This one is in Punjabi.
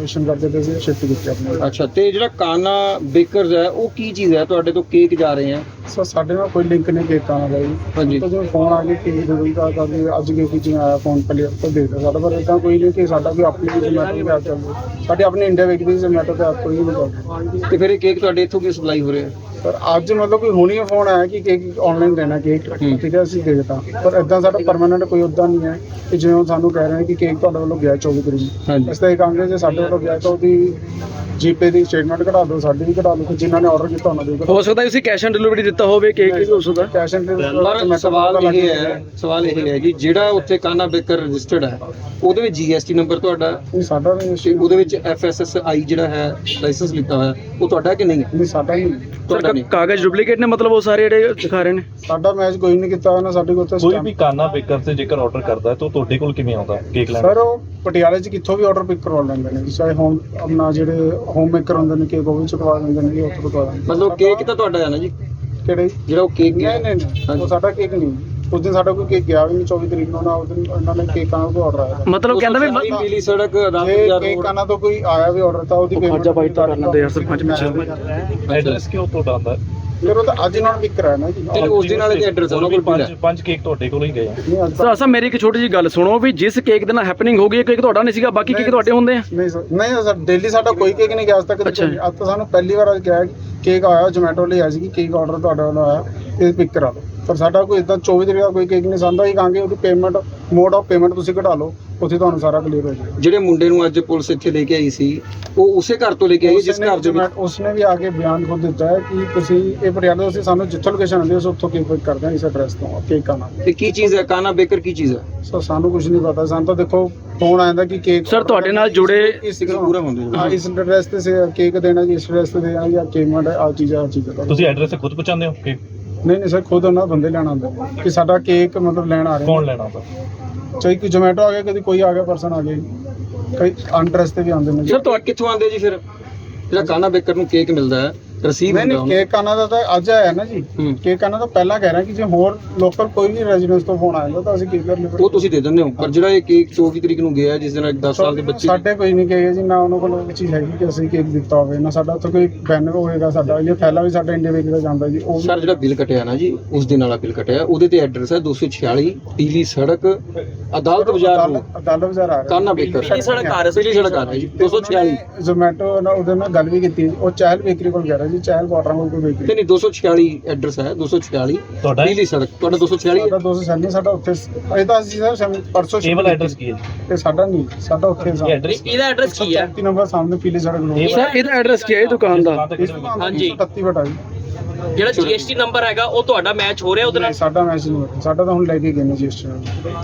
ਰਿਨੋਵੇਸ਼ਨ ਕਰਦੇ ਤੇ ਅਸੀਂ ਸ਼ਿਫਟ ਕੀਤੇ ਆਪਣੇ। ਅੱਛਾ, ਤੇ ਜਿਹੜਾ ਕਾਨਾ ਬੇਕਰਸ ਹੈ, ਉਹ ਕੀ ਚੀਜ਼ ਹੈ? ਤੁਹਾਡੇ ਤੋਂ ਕੇਕ ਜਾ ਰਹੇ ਆ। ਸੋ ਸਾਡੇ ਨਾਲ ਕੋਈ ਲਿੰਕ ਨਹੀਂ ਦਾ ਜੀ। ਹਾਂਜੀ। ਤਾਂ ਜਿਵੇਂ ਫੋਨ ਆ ਗਿਆ ਕਿ ਡਿਲੀਵਰੀ ਦਾ ਕਰਦੇ ਅੱਜ ਕੇ ਕੁਝ ਆਇਆ ਫੋਨ ਪਲੇ ਤੋਂ ਦੇ ਦਿੱਤਾ ਸਾਡਾ ਪਰ ਇਦਾਂ ਕੋਈ ਨਹੀਂ ਕਿ ਸਾਡਾ ਕੋਈ ਆਪਣੀ ਜ਼ੋਮੈਟੋ ਤੇ ਆ ਚੱਲਦਾ ਸਾਡੇ ਆਪਣੇ ਇੰਡੀਆ ਵਿੱਚ ਦੀ ਜ਼ੋਮੈਟੋ ਤੇ ਆਪ ਕੋਈ ਨਹੀਂ ਚੱਲਦਾ। ਤੇ ਫਿਰ ਇਹ ਕੇਕ ਤੁਹਾਡੇ ਇੱਥੋਂ ਕੀ ਸਪਲਾਈ ਹੋ ਰਿਹਾ? ਪਰ ਅੱਜ ਮਤਲਬ ਕੋਈ ਹੁਣੀ ਫੋਨ ਆਇਆ ਕਿ ਕੇਕ ਆਨਲਾਈਨ ਦੇਣਾ ਕੇਕ ਹੂੰ। ਠੀਕ ਹੈ ਅਸੀਂ ਦੇ ਦਿੱਤਾ। ਪਰ ਇਦਾਂ ਸਾਡਾ ਪਰਮਾਨੈਂਟ ਕੋਈ ਉਦਾਂ ਨਹੀਂ ਹੈ ਕਿ ਜਿਵੇਂ ਸਾਨੂੰ ਕਹਿ ਰਹੇ ਨੇ ਕਿ ਕੇਕ ਤੁਹਾਡੇ ਵੱਲੋਂ ਗਿਆ 24 ਤਰੀਕ। ਨੂੰ ਹਾਂਜੀ। ਇਸ ਤਰ੍ਹਾਂ ਇਹ ਕਹਾਂਗੇ ਜੇ ਸਾਡੇ ਵੱਲੋਂ ਗਿਆ ਤਾਂ ਉਹਦੀ ਜੀਪੇ ਦੀ ਸਟੇਟਮੈਂਟ ਕਢਾ ਦਿਓ ਸਾਡੀ ਵੀ ਕਢਾ ਕਿ ਜਿਨ੍ਹਾਂ ਨੇ ਆਰਡਰ ਕੀਤਾ ਉਹਨਾਂ ਦੀ ਹੋ ਸਕਦਾ ਤੁਸੀਂ ਕੈਸ਼ ਔਨ ਡਿਲੀਵਰੀ ਦਿੱਤਾ ਹੋਵੇ ਕੇਕ ਵੀ ਹੋ ਸਕਦਾ? ਕੈਸ਼ ਐਂਡ ਪਰ ਸਵਾਲ ਇਹ ਹੈ ਸਵਾਲ ਇਹ ਹੈ ਜੀ ਜਿਹੜਾ ਉੱਥੇ ਕਾਨਾ ਬੇਕਰ ਰਜਿਸਟਰਡ ਹੈ ਉਹਦੇ ਵਿੱਚ ਜੀਐਸਟੀ ਨੰਬਰ ਤੁਹਾਡਾ ਨਹੀਂ ਸਾਡਾ ਨਹੀਂ ਤੇ ਉਹਦੇ ਵਿੱਚ ਐਫਐਸਐਸਆਈ ਜਿਹੜਾ ਹੈ ਲਾਇਸੈਂਸ ਲਿਖਾ ਹੋਇਆ ਉਹ ਤੁਹਾਡਾ ਕਿ ਨਹੀਂ? ਹੈ ਨਹੀਂ ਸਾਡਾ ਨਹੀਂ। ਤੁਹਾਡਾ ਸਰ ਨਹੀਂ ਕਾਗਜ਼ ਡੁਪਲੀਕੇਟ ਨੇ ਮਤਲਬ ਉਹ ਸਾਰੇ ਜਿਹੜੇ ਦਿਖਾ ਰਹੇ ਨੇ? ਸਾਡਾ ਮੈਚ ਕੋਈ ਨਹੀਂ ਕੀਤਾ ਉਹਨਾਂ ਸਾਡੇ ਕੋਲ ਤਾਂ ਕੋਈ ਵੀ ਕਾਨਾ ਬੇਕਰ ਤੇ ਜੇਕਰ ਆਰਡਰ ਕਰਦਾ ਹੈ ਤਾਂ ਉਹ ਤੁਹਾਡੇ ਕੋਲ ਕਿਵੇਂ ਆਉਂਦਾ ਕੇਕ ਲੈਣ? ਸਰ ਉਹ ਪਟਿਆਲੇ 'ਚ ਕਿੱਥੋਂ ਵੀ ਆਰਡਰ ਪਿਕ ਕਰਵਾ ਲੈਂਦੇ ਨੇ। ਚਾਹੇ ਹੋਮ ਆਪਣਾ ਜਿਹੜੇ ਹੋਮ ਮੇਕਰ ਹੁੰਦੇ ਨੇ ਕੇਕ ਉਹ ਵੀ ਚੁਕਵਾ ਦਿੰਦੇ ਨੇ ਜੀ ਉੱਥੋਂ ਤੋਂ ਮਤਲਬ ਕੇਕ ਤਾਂ ਤੁਹਾਡਾ ਹੈ ਨਾ ਜੀ। ਕਿਹੜੇ ਜਿਹੜਾ ਉਹ ਕੇਕ ਨਹੀਂ ਨਹੀਂ ਨਹੀਂ। ਉਹ ਸਾਡਾ ਕੇਕ ਨਹੀਂ। ਉਸ ਦਿਨ ਸਾਡਾ ਕੋਈ ਕੇਕ ਗਿਆ ਵੀ ਨਹੀਂ 24 ਤਰੀਕ ਨੂੰ ਨਾ ਉਸ ਦਿਨ ਉਹਨਾਂ ਨੇ ਕੇਕਾਂ ਦਾ ਆਰਡਰ ਆਇਆ ਸੀ। ਮਤਲਬ ਕਹਿੰਦਾ ਵੀ ਵੀ ਪੀਲੀ ਸੜਕ ਜੇ ਬਾਜ਼ਾਰ ਕੇਕ ਰੋਡ ਆਣਾ ਤੋਂ ਕੋਈ ਆਇਆ ਵੀ ਆਰਡਰ ਤਾਂ ਉਹਦੀ ਉਹ ਖਰਚਾ ਬਾਈ ਤਾਂ ਕਰਨਾ ਦੇ ਯਾਰ ਸਰਪੰਚ ਪਿੱਛੇ। ਐਡਰੈਸ ਕਿਉਂ ਤੁਹਾਡਾ ਆਉਂਦਾ? ਹੈ? ਫਿਰ ਉਹ ਤਾਂ ਅੱਜ ਇਹਨਾਂ ਨੂੰ ਪਿਕ ਕਰਾਇਆ ਨਾ ਜੀ। ਤੇ ਉਸ ਦਿਨ ਵਾਲੇ ਦੇ ਐਡਰੈਸ ਉਹਨਾਂ ਕੋਲ ਪੰਜ ਪੰਜ ਕੇਕ ਤੁਹਾਡੇ ਕੋਲ ਹੀ ਗਏ ਆ। ਨਹੀਂ ਅੱਜ ਸਰ ਅਸਾਂ ਮੇਰੀ ਇੱਕ ਛੋਟੀ ਜੀ ਗੱਲ ਸੁਣੋ ਵੀ ਜਿਸ ਕੇਕ ਦੇ ਨਾਲ ਹੈਪਨਿੰਗ ਹੋ ਗਈ ਇਹ ਕੇਕ ਤੁਹਾਡਾ ਨਹੀਂ ਸੀਗਾ ਬਾਕੀ ਕੇਕ ਤੁਹਾਡੇ ਹੁੰਦੇ ਆ। ਨਹੀਂ ਸਰ ਨਹੀਂ ਸਰ ਡੇਲੀ ਸਾਡਾ ਕੋਈ ਕੇਕ ਨਹੀਂ ਗਿਆ ਅੱਜ ਤੱਕ। ਅੱਛਾ। ਅੱਜ ਤਾਂ ਸਾਨੂੰ ਪਹਿਲੀ ਵਾਰ ਅੱਜ ਕਿ ਕੇਕ ਆਇਆ ਜੋਮੈਟੋ ਲਈ ਆਇਆ ਸੀ ਕਿ ਕੇਕ ਆਰਡਰ ਤੁਹਾਡੇ ਵੱਲੋਂ ਆਇਆ। ਇਹ ਪਿਕ ਕਰਾ ਲਓ। ਪਰ ਸਾਡਾ ਕੋਈ ਇਦਾਂ 24 ਤਰੀਕ ਦਾ ਕੋਈ ਕੇਕ ਨਹੀਂ ਸੰਦਾ ਹੀ ਕਹਾਂਗੇ ਉਹਦੀ ਪੇਮੈਂਟ ਮੋਡ ਆਫ ਪੇਮੈਂਟ ਤੁਸੀਂ ਘਟਾ ਲਓ ਉੱਥੇ ਤੁਹਾਨੂੰ ਸਾਰਾ ਕਲੀਅਰ ਹੋ ਜਾਏਗਾ। ਜਿਹੜੇ ਮੁੰਡੇ ਨੂੰ ਅੱਜ ਪੁਲਿਸ ਇੱਥੇ ਲੈ ਕੇ ਆਈ ਸੀ ਉਹ ਉਸੇ ਘਰ ਤੋਂ ਲੈ ਕੇ ਆਈ ਜਿਸ ਘਰ ਦੇ ਵਿੱਚ? ਉਸਨੇ ਵੀ ਆ ਕੇ ਬਿਆਨ ਖੁਦ ਦਿੱਤਾ ਹੈ ਕਿ ਤੁਸੀਂ ਇਹ ਪਟਿਆਲੇ ਤੋਂ ਅਸੀਂ ਸਾਨੂੰ ਜਿੱਥੋਂ ਲੋਕੇਸ਼ਨ ਆਉਂਦੀ ਹੈ ਅਸੀਂ ਉੱਥੋਂ ਕੇਕ ਪਿਕ ਕਰਦੇ ਹਾਂ ਇਸ ਐਡਰੈਸ ਤੋਂ ਕੇਕ ਆਣਾ ਤੇ ਕੀ ਚੀਜ਼ ਹੈ? ਕਾਨਾ ਬੇਕਰ ਕੀ ਚੀਜ਼ ਹੈ? ਸੋ ਸਾਨੂੰ ਕੁਝ ਨਹੀਂ ਪਤਾ। ਸਾਨੂੰ ਤਾਂ ਦੇਖੋ ਫੋਨ ਆਇਆ ਕਿ ਕੇਕ ਸਰ ਤੁਹਾਡੇ ਨਾਲ ਜੁੜੇ ਇਸ ਸਿਗਨਲ ਪੂਰਾ ਹੁੰਦੇ ਹਾਂ ਇਸ ਐਡਰੈਸ ਤੇ ਕੇਕ ਦੇਣਾ ਜੀ ਇਸ ਐਡਰੈਸ ਤੇ ਦੇਣਾ ਜਾਂ ਪੇਮੈਂਟ ਆ ਚੀਜ਼ ਆ ਚੀਜ਼। ਤੁਸੀਂ ਐਡਰੈਸ ਖੁਦ ਪਹੁੰਚਾਉਂਦੇ ਹੋ ਕੇਕ ਨਹੀਂ ਨਹੀਂ ਸਰ ਖੁਦ ਉਹਨਾਂ ਬੰਦੇ ਲੈਣ ਆਉਂਦੇ ਕਿ ਸਾਡਾ ਕੇਕ ਮਤਲਬ ਲੈਣ ਆ ਰਹੇ ਕੌਣ ਲੈਣਾ ਨੇ। ਚਾਹੇ ਕੋਈ ਜੋਮੈਟੋ ਆ ਗਿਆ ਕਦੀ ਕੋਈ ਆ ਗਿਆ ਪਰਸਨ ਆ ਗਿਆ। ਕਈ ਅਨਡਰੈਸ ਤੇ ਵੀ ਆਉਂਦੇ ਨੇ ਜੀ। ਸਰ ਤੁਹਾਡੇ ਕਿੱਥੋਂ ਆਉਂਦੇ ਜੀ ਫਿਰ ਜਿਹੜਾ ਕਾਨਾ ਬੇਕਰ ਨੂੰ ਕੇਕ ਮਿਲਦਾ ਹੈ ਰਸੀਵ ਨਹੀਂ ਹੁੰਦਾ ਨਹੀਂ ਉਹਨੂੰ ਕੇਕ ਆਣਾ ਦਾ ਤਾਂ ਅੱਜ ਆਇਆ ਨਾ ਜੀ। ਹੂੰ। ਕੇਕ ਆਣਾ ਤਾਂ ਪਹਿਲਾਂ ਕਹਿ ਰਿਹਾ ਕਿ ਜੇ ਹੋਰ ਲੋਕਲ ਕੋਈ ਵੀ ਰੈਜ਼ੀਡੈਂਸ ਤੋਂ ਫੋਨ ਆਇਆ ਤਾਂ ਅਸੀਂ ਕੇਕ ਕਰ ਲਿਓ ਉਹ ਤੁਸੀਂ ਦੇ ਦਿੰਦੇ ਹੋ ਪਰ ਜਿਹੜਾ ਇਹ ਕੇਕ 24 ਤਰੀਕ ਨੂੰ ਗਿਆ ਜਿਸ ਦਿਨ 10 ਸਾਲ ਦੇ ਬੱਚੇ ਸਾਡੇ ਕੋਈ ਨਹੀਂ ਕਹੇਗਾ ਜੀ ਨਾ ਉਹਨਾਂ ਕੋਲ ਉਹ ਚੀਜ਼ ਹੈਗੀ ਕਿ ਅਸੀਂ ਕੇਕ ਦਿੱਤਾ ਹੋਵੇ ਨਾ ਸਾਡਾ ਉੱਥੇ ਕੋਈ ਬੈਨਰ ਹੋਏਗਾ ਸਾਡਾ ਇਹ ਥੈਲਾ ਵੀ ਸਾਡਾ ਇੰਡੀਆ ਵੇਚਦਾ ਜਾਂਦਾ ਜੀ ਉਹ ਵੀ ਸਰ ਜਿਹੜਾ ਬਿੱਲ ਕਟਿਆ ਨਾ ਜੀ ਉਸ ਦਿਨ ਵਾਲਾ ਬਿੱਲ ਕਟਿਆ ਉਹਦੇ ਤੇ ਐਡਰੈਸ ਹੈ 246 ਪੀਲੀ ਸੜਕ ਅਦਾਲਤ ਬਾਜ਼ਾਰ ਰੋਡ। ਅਦਾਲਤ ਅਦਾਲਤ ਬਾਜ਼ਾਰ ਆ ਰਿਹਾ। ਕਾਨਾ ਬੇਕਰ। ਪੀਲੀ ਸੜਕ ਆ ਰਹੀ ਪੀਲੀ ਸੜਕ ਆ ਰਹੀ ਜੀ 246 ਜ਼ੋਮੈਟੋ ਨਾਲ ਉਹਦੇ ਨਾਲ ਗੱਲ ਵੀ ਕੀਤੀ ਉਹ ਚਾਹਲ ਬੇਕਰੀ ਕੋਲ ਗਿਆ ਰਿਹਾ ਜੀ ਚਾਹਲ ਵਾਟਰ ਕੋਲ ਕੋਈ ਬੇਕਰੀ ਨਹੀਂ ਨਹੀਂ 246 ਐਡਰੈਸ ਹੈ 246 ਤੁਹਾਡਾ? ਪੀਲੀ ਸੜਕ ਤੁਹਾਡਾ 246 ਹੈ ਸਾਡਾ 200 ਸਾਡਾ ਉੱਥੇ ਇਹ ਤਾਂ ਅਸੀਂ ਸਰ ਪਰਸੋਂ ਕੇਵਲ ਐਡਰੈਸ ਕੀ ਹੈ ਇਹ ਸਾਡਾ ਨਹੀਂ ਸਾਡਾ ਉੱਥੇ ਇਹ ਐਡਰੈਸ ਇਹਦਾ ਐਡਰੈਸ ਕੀ ਹੈ? 34 ਨੰਬਰ ਸਾਹਮਣੇ ਪੀਲੇ ਸੜਕ ਨੂੰ। ਇਹ- ਸਰ ਇਹਦਾ ਐਡਰੈਸ ਕੀ ਹੈ? ਇਹ ਦੁਕਾਨ ਦਾ? ਹਾਂਜੀ। 33 ਬਟਾ ਜੀ। ਜਿਹੜਾ ਜੀਐਸਟੀ ਨੰਬਰ ਹੈਗਾ ਉਹ ਤੁਹਾਡਾ ਮੈਚ ਹੋ ਰਿਹਾ ਉਹਦੇ ਨਾਲ? ਸਾਡਾ ਮੈਸੇਜ ਨਹੀਂ ਹੋਇਆ ਸਾਡਾ ਤਾਂ ਹੁਣ ਲੈ ਕੇ ਗਏ ਨੇ ਜੀ ਇਸ